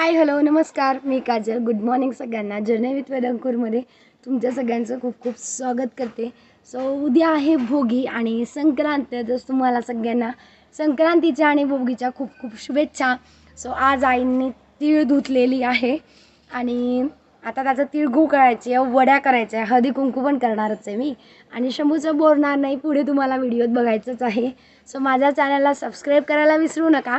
हाय hello नमस्कार. मी Kajal. Good morning सगळ्यांना. जर्नी विथ वेदंकूरमध्ये तुमच्या सगळ्यांचं खूप खूप स्वागत करते. सो उद्या आहे भोगी आणि संक्रांत. तर तुम्हाला सगळ्यांना संक्रांतीच्या आणि भोगीच्या खूप खूप शुभेच्छा. सो आज आईंनी तीळ धुतलेली आहे आणि आता त्याचं तिळगूळ करायचे वड्या करायच्या हळदी कुंकू पण करणारच आहे मी. आणि शंभूचं बोलणार नाही पुढे तुम्हाला व्हिडिओत बघायचंच आहे. सो माझ्या चॅनलला सबस्क्राईब करायला विसरू नका.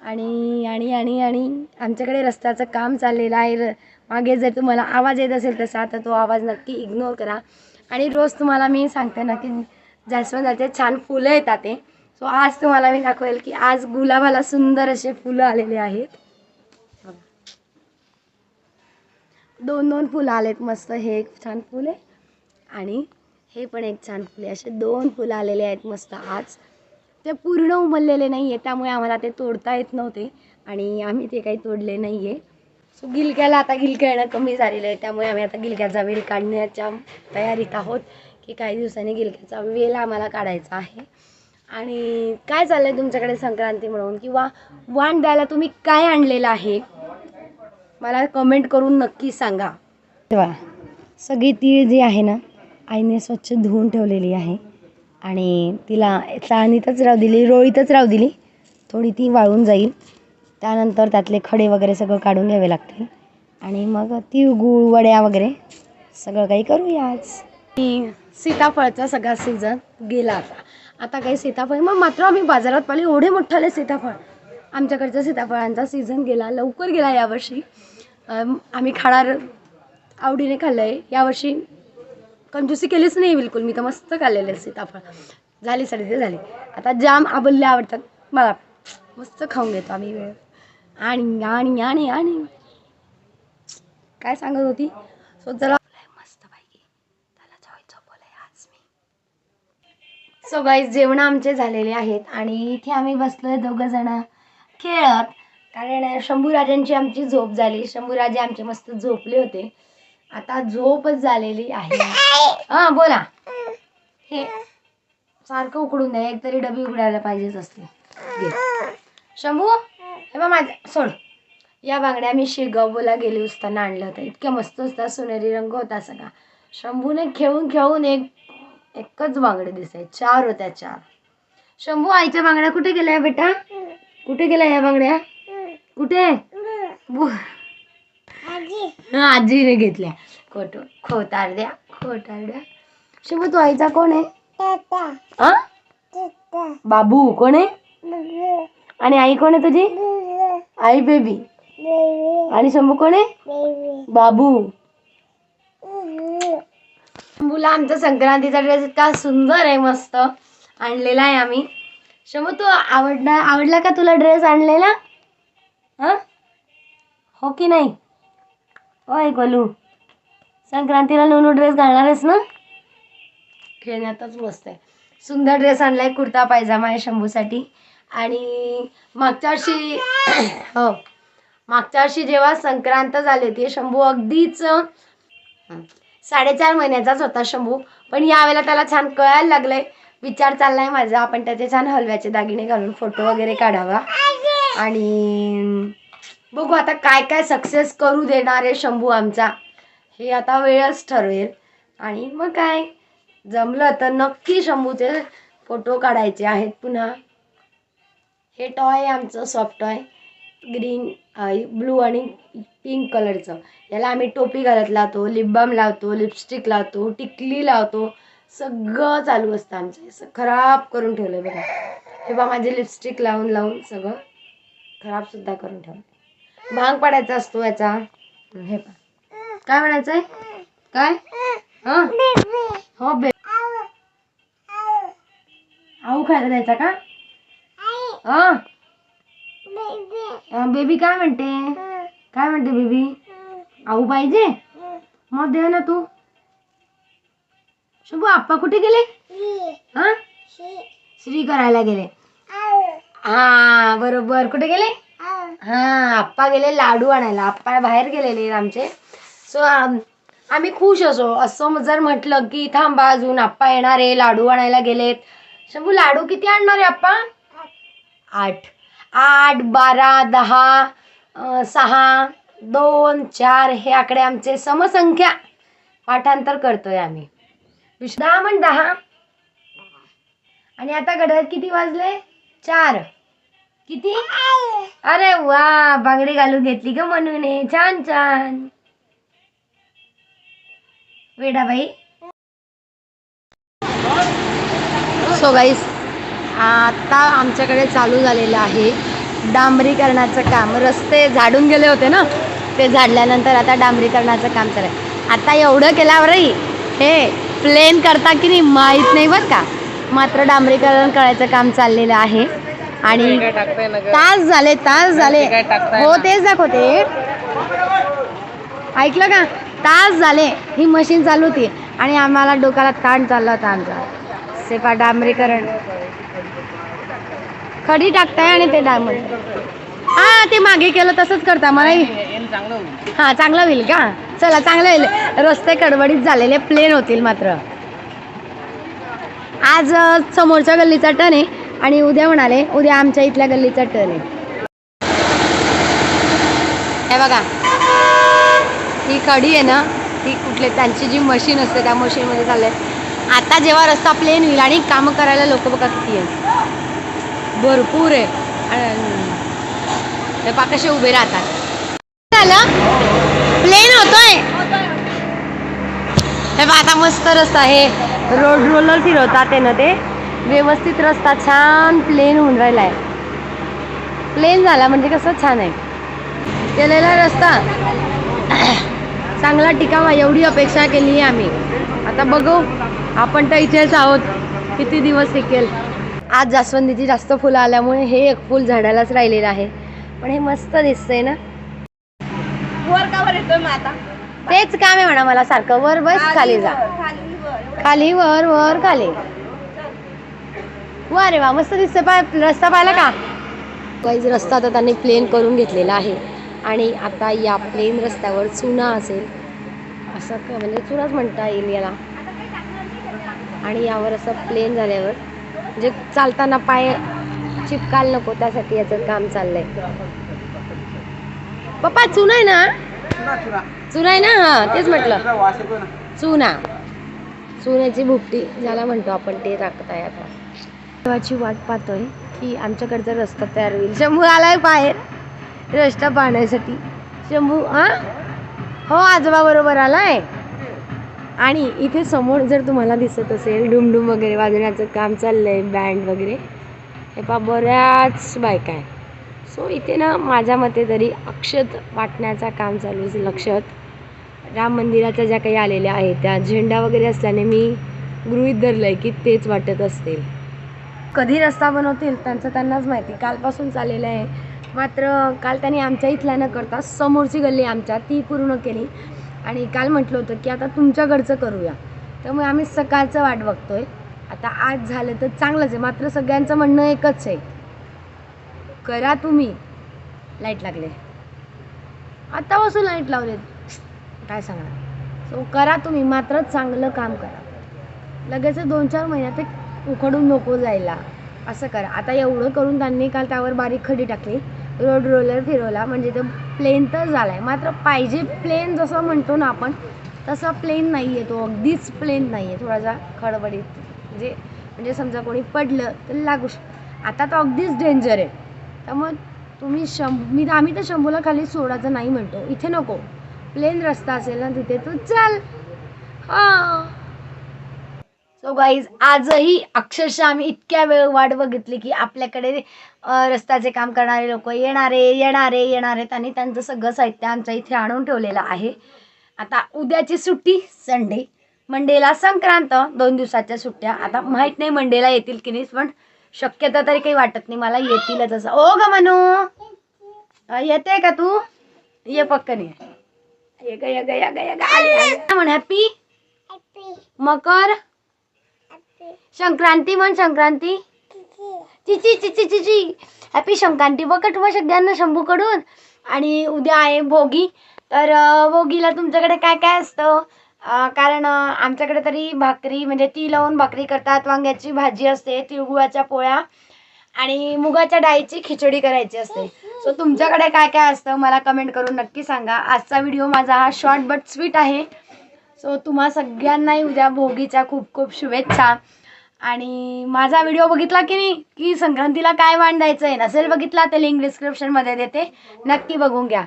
आणि आणि आणि आणि आमच्याकडे रस्त्याचं काम चाललेलं आहे. र मागे जर तुम्हाला आवाज येत असेल तसा तर तो आवाज नक्की इग्नोर करा. आणि रोज तुम्हाला मी सांगते ना की जास्वंदाचे छान फुलं येतात ते सो आज तुम्हाला मी दाखवेल की आज गुलाबाला सुंदर असे फुलं आलेले आहेत. दोन दोन फुलं आलेत. मस्त हे एक छान फुल आहे. आणि हे पण एक छान फुले आहे. असे दोन फुलं आलेले आहेत मस्त आज. ते पूर्ण उमललेले नाही आहे त्यामुळे आम्हाला ते तोडता येत नव्हते. आणि आम्ही ते काही तोडले नाही आहे सो गिलक्याला आता गिलक्या येणं कमी झालेलं आहे त्यामुळे आम्ही आता गिलक्याचा वेल काढण्याच्या तयारीत आहोत की काही दिवसांनी गिलक्याचा वेल आम्हाला काढायचा आहे. आणि काय चाललं आहे तुमच्याकडे संक्रांती म्हणून? किंवा वाण द्यायला तुम्ही काय आणलेलं आहे? मला कमेंट करून नक्की सांगा. तेव्हा सगळी तीळ जी आहे ना आईने स्वच्छ धुवून ठेवलेली आहे. आणि तिला चाळणीतच राहू दिली रोळीतच राहू दिली. थोडी ती वाळून जाईल. त्यानंतर त्यातले खडे वगैरे सगळं काढून घ्यावे लागतील. आणि मग तिळगुळ वड्या वगैरे सगळं काही करूया आज. आणि सीताफळचा सगळा सीझन गेला आता. आता काही सीताफळ मग मात्र आम्ही बाजारात पाहिले एवढे मोठाले सीताफळ. आमच्याकडच्या सीताफळांचा सीझन गेला लवकर गेला यावर्षी. आम्ही खाणार आवडीने खाल्लं आहे यावर्षी कंजूसी केलीच नाही बिलकुल. मी तर मस्त खाल्लेले सीताफळ झाली साडी ते झाली. आता जाम आबल्ले आवडतात. मला मस्त खाऊन घेतो आम्ही वेळ. आणि आणि आणि आणि. काय सांगत होती? सो चला मस्त पाहिजे त्याला जाऊ बोलाय आज मी. सो गाईज जेवण आमचे झालेले आहेत आणि इथे आम्ही बसलोय दोघं जण खेळत. कारण शंभूराजांची आमची झोप झाली. शंभूराजे आमचे मस्त झोपले होते. आता झोपच झालेली आहे. हा बोला. हे सारखं उकडून द्या एक तरी डबी उघडायला पाहिजेच असते. शंभू हे बा माझ्या सोड. या बांगड्या मी शिरगावला गेली असताना आणल्या होत्या. इतक्या मस्त होत्या सोनेरी रंग होता सगळा. शंभूने खेळून खेळून एक एकच बांगडे दिसाय चार होत्या चार. शंभू आईच्या बांगड्या कुठे गेल्या बेटा? कुठे गेल्या या बांगड्या? कुठे? बु- आजीने घेतल्या. खोट खोतारड्या खोतारड्या. शंभू तू आईचा कोण आहे? हा? बाबू कोण आहे? आणि आई कोण आहे तुझी? आई बेबी. आणि शंभू कोण आहे? बाबू. शंभूला आमचा संक्रांतीचा ड्रेस इतका सुंदर आहे मस्त. आणलेला आहे आम्ही. शंभू तू आवडला आवडला का तुला ड्रेस आणलेला? हा? हो की नाही? होय गोलू संक्रांतीला नवनू ड्रेस घालणार आहेस ना? खेळण्यातच मस्त आहे. सुंदर ड्रेस आणलाय कुर्ता पायजामा आहे शंभूसाठी. आणि मागच्या वर्षी हो मागच्या वर्षी जेव्हा संक्रांत झाली होती शंभू अगदीच साडेचार महिन्याचाच होता शंभू. पण यावेळेला त्याला छान कळायला लागलंय. विचार चाललाय माझा आपण त्याचे छान हलव्याचे दागिने घालून फोटो वगैरे काढावा. आणि बघू आता काय काय सक्सेस करू देणार आहे शंभू आमचा. हे आता वेळच ठरवेल. आणि मग काय जमलं तर नक्की शंभूचे फोटो काढायचे आहेत पुन्हा. हे टॉय आहे आमचं सॉफ्ट टॉय ग्रीन ब्लू आणि पिंक कलरचं याला आम्ही टोपी घालत लावतो लिपबाम लावतो लिपस्टिक लावतो टिकली लावतो. सगळं चालू असतं आमचं. असं खराब करून ठेवलं बघा. हे बा माझे लिपस्टिक लावून लावून सगळं खराबसुद्धा करून ठेवलं भांग पाडायचा असतो याचा. हे पा काय म्हणायचंय? काय? हो? बे. आऊ खायला द्यायचा का? हा? बेबी काय म्हणते? काय म्हणते बेबी? आऊ पाहिजे? मग दे ना तू. शुभू आप्पा कुठे गेले? हा? श्री करायला गेले. हा बरोबर. कुठे गेले? हा आप्पा गेले लाडू आणायला. आप्पा बाहेर गेलेले आमचे. सो आम्ही खुश असो. असं जर म्हटलं की थांबा अजून आप्पा येणार आहे लाडू आणायला गेलेत. शंभू लाडू किती आणणार आहे आप्पा? आठ. आठ बारा दहा सहा दोन चार हे आकडे आमचे समसंख्या पाठांतर करतोय आम्ही. विश- दहा म्हण दहा. आणि आता घड्यात किती वाजले? चार. किती? अरे वा बांगडी घालून घेतली ग म्हणून छान छान. वेडाबाई सो गाईस आता आमच्याकडे चालू झालेलं आहे डांबरीकरणाचं काम. रस्ते झाडून गेले होते ना? ते झाडल्यानंतर आता डांबरीकरणाचं काम चालू आहे. आता एवढं केल्यावरही हे प्लेन करता की नाही माहीत नाही बरं का? मात्र डांबरीकरण करायचं काम चाललेलं आहे. आणि तास झाले तास झाले. हो तेच दाखवते. ऐकलं का? तास झाले. ही मशीन चालू होती. आणि आम्हाला डोक्याला ताण चालला होता आमचा. सेपा डांबरीकरण. खडी टाकताय आणि ते डांबर. हा ते मागे केलं तसंच करता. मला हा चांगलं होईल. का? चला चांगलं होईल. रस्ते कडबडीत झालेले प्लेन होतील मात्र. आज समोरच्या गल्लीचा टर्न आहे. आणि उद्या म्हणाले उद्या आमच्या इथल्या गल्लीचा टर्न आहे. हे बघा. ही कडी आहे ना ती कुठले त्यांची जी मशीन असते त्या मशीनमध्ये चाललंय. आता जेव्हा रस्ता प्लेन होईल आणि कामं करायला लोक बघा किती आहे भरपूर आहे. ते पाकाशे उभे राहतात. झालं? प्लेन होतोय. हे बघा आता मस्त रस्ता आहे. रोड रोलर फिरवतात आहे ना ते. व्यवस्थित रस्ता छान प्लेन होऊन राहिला आहे. प्लेन झाला म्हणजे कसं? छान आहे. केलेला रस्ता. चांगला टिकावा एवढी अपेक्षा केली आहे आम्ही. आता बघू आपण तर इथेच आहोत. किती दिवस टिकेल? आज जास्वंदीची जास्त फुलं आल्यामुळे हे एक फुल झाडालाच राहिलेलं आहे. पण हे मस्त दिसतंय ना? वर का वर येतोय मग आता. तेच काम आहे म्हणा मला सारखं. वर बस खाली जा. खाली वर वर खाली. वा रे वा मस्त दिसतं पाय रस्ता पाहिला का? काहीच रस्ता तर त्यांनी प्लेन करून घेतलेला आहे. आणि आता या प्लेन रस्त्यावर चुना असेल असं क- म्हणजे चुनाच म्हणता येईल याला. आणि यावर असं प्लेन झाल्यावर म्हणजे चालताना पाय चिपकायला नको त्यासाठी याचं काम चाललंय. पप्पा चुना आहे ना? चुना आहे ना? हा तेच म्हटलं. चुना चुन्याची भुकटी ज्याला म्हणतो आपण ते टाकताय आता. देवाची वाट पाहतोय की आमच्याकडचा रस्ता तयार होईल. शंभू आलाय बाहेर. रस्ता पाहण्यासाठी. शंभू हा? हो आजोबा बरोबर आलाय. आणि इथे समोर जर तुम्हाला दिसत असेल डुमडुम वगैरे वाजवण्याचं काम चाललंय बँड वगैरे हे पा बऱ्याच बायका आहे सो इथे ना माझ्या मते तरी अक्षत वाटण्याचा काम चालू आहे लक्षात राम मंदिराच्या ज्या काही आलेल्या आहेत त्या झेंडा वगैरे असल्याने मी गृहीत आहे की तेच वाटत असतील. कधी रस्ता बनवतील त्यांचं त्यांनाच माहिती. कालपासून चाललेलं आहे. मात्र काल त्यांनी आमच्या इथल्या न करता समोरची गल्ली आमच्या ती पूर्ण केली. आणि काल म्हटलं होतं की आता तुमच्याकडचं करूया. त्यामुळे आम्ही सकाळचं वाट बघतो आहे आता आज झालं तर चांगलंच आहे. मात्र सगळ्यांचं म्हणणं एकच आहे. करा तुम्ही. लाइट लागले. आत्तापासून लाइट लावले. काय सांगणार? सो करा तुम्ही. मात्र चांगलं काम करा. लगेच दोन चार महिन्यात एक उखडून नको जायला. असं करा. आता एवढं करून त्यांनी काल त्यावर बारीक खडी टाकली. रोड रोलर फिरवला. म्हणजे तो प्लेन तर झाला आहे मात्र पाहिजे प्लेन जसं म्हणतो ना आपण तसा प्लेन नाही आहे तो. अगदीच प्लेन नाही आहे थोडासा खडबडीत. म्हणजे म्हणजे समजा कोणी पडलं तर लागू आता तो अगदीच डेंजर आहे. त्यामुळे तुम्ही शंभ मी आम्ही तर शंभूला खाली सोडायचं नाही म्हणतो. इथे नको. प्लेन रस्ता असेल ना तिथे तू चल. हां. सो गाईज आजही अक्षरशः आम्ही इतक्या वेळ वाट बघितली की आपल्याकडे रस्त्याचे काम करणारे लोक येणारे येणारे येणारे आणि त्यांचं सगळं साहित्य आमच्या इथे आणून ठेवलेलं आहे. आता उद्याची सुट्टी संडे. मंडेला संक्रांत दोन दिवसाच्या सुट्ट्या. आता माहीत नाही मंडेला येतील की नाही पण शक्यता तरी काही वाटत नाही. मला येतीलच असं. ओ ग मनू! अ, येते का तू? ये पक्कन ये. ये ग ये ग ये ग ये ग. आली, आली. काय म्हण हॅपी मकर? संक्रांती म्हण संक्रांती. चिची चिची चिची हॅपी संक्रांती. बघत व सगळ्यांना शंभूकडून. आणि उद्या आहे भोगी. तर भोगीला तुमच्याकडे काय काय असतं? कारण आमच्याकडे तरी भाकरी म्हणजे ती लावून भाकरी करतात. वांग्याची भाजी असते तिळगुळाच्या पोळ्या. आणि मुगाच्या डाळीची खिचडी करायची असते. सो तुमच्याकडे काय काय असतं? मला कमेंट करून नक्की सांगा. आजचा व्हिडिओ माझा हा शॉर्ट बट स्वीट आहे. सो तुम्हा सगळ्यांनाही उद्या भोगीच्या खूप खूप शुभेच्छा. आणि माझा व्हिडिओ बघितला की नाही? की संक्रांतीला काय मांडायचं आहे नसेल बघितला तर लिंक डिस्क्रिप्शनमध्ये देते. नक्की बघून घ्या.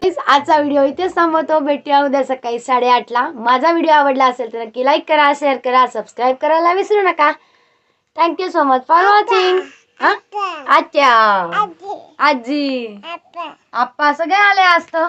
प्लीज आजचा व्हिडिओ इथेच थांबवतो. भेटूया उद्या सकाळी साडेआठला माझा व्हिडिओ आवडला असेल तर नक्की लाईक करा शेअर करा सबस्क्राईब करायला विसरू नका. Thank you so much for watching अच्छा आजी. आप्पा सगळे आले असतं